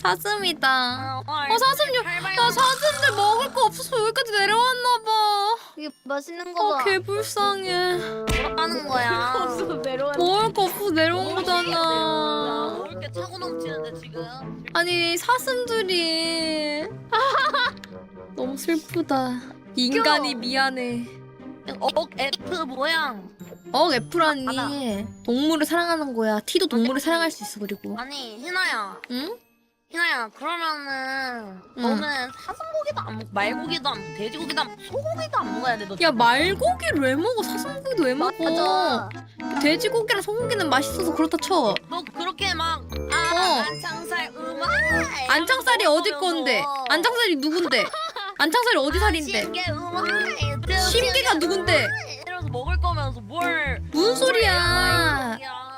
사슴이다. 어 사슴 요- 나 사슴들 먹을 거 없어서 여기까지 내려왔나 봐. 이게 맛있는 거아 봐. 개불쌍해. 뭐라는 거야 내려왔. 먹을 거 없어서 내려온 거잖아. 왜 이렇게 차고 넘치는데 지금 아니 사슴들이 너무 슬프다. 인간이 미안해. 어 F 모양 어 F라니 동물을 사랑하는 거야. T도 동물을 사랑할 수 있어 그리고. 아니 희나야 응? 희나야 그러면은 응. 너는 사슴고기도 안 먹고 말고기도 안 먹고 돼지고기도 안 먹고 소고기도 안 먹어야 돼 너 야 말고기를 왜 먹어? 사슴고기도 왜 먹어? 맞아. 돼지고기랑 소고기는 맛있어서 그렇다 쳐. 너 그렇게 막 어. 아, 안창살 음악 안창살이 어디 건데? 안창살이 누군데? 안창살이 어디 살인데? 심게 음악 심기가 누군데? 이러면서 먹을 거면서 뭘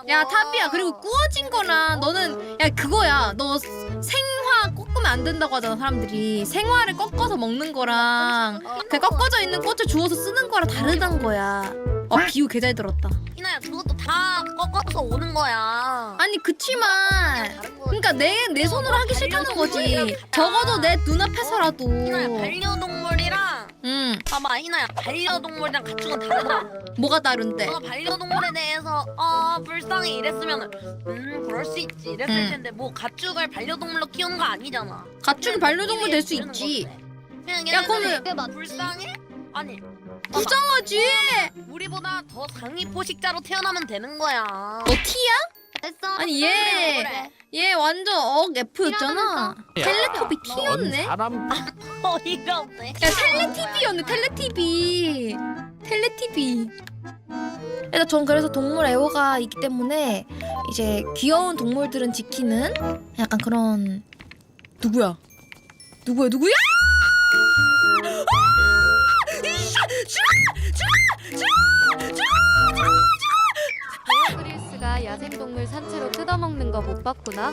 야? 야 타비야. 그리고 구워진 거랑 너는 야 그거야. 너 생화 꺾으면 안 된다고 하잖아 사람들이. 생화를 꺾어서 먹는 거랑 그 꺾어져 있는 꽃을 주워서 쓰는 거랑 다르단 거야. 어 비유 개 잘 들었다. 희나야 그것도 다 꺾어서 오는 거야. 아니 그치만 다른 거. 그러니까 내 내 손으로 하기 싫다는 거지. 적어도 내 눈앞에서라도. 희나야 반려동물이랑 응 봐봐 희나야 반려동물이랑 가축은 다르다 뭐가 다른데 너가 반려동물에 대해서 어 불쌍해 이랬으면 음 그럴 수 있지 이랬을 음. 텐데 뭐 가축을 반려동물로 키우는 거 아니잖아 가축이 반려동물 될 수 있지 그냥 야, 얘네들이 그거는- 그게 맞지. 불쌍해? 아니. 부정하지 우리보다 더 상위 포식자로 태어나면 되는 거야? 됐어. 아니 얘 그래. 얘 완전 억 F였잖아. 텔레토비 넌 T였네. 사람 어이가 없네. 야 텔레티비였네 텔레티비. 텔레티비. 일단 전 그래서 동물 애호가 있기 때문에 이제 귀여운 동물들은 지키는 약간 그런 누구야? 누구야 누구야 야생동물 산채로 뜯어먹는 거 못 봤구나.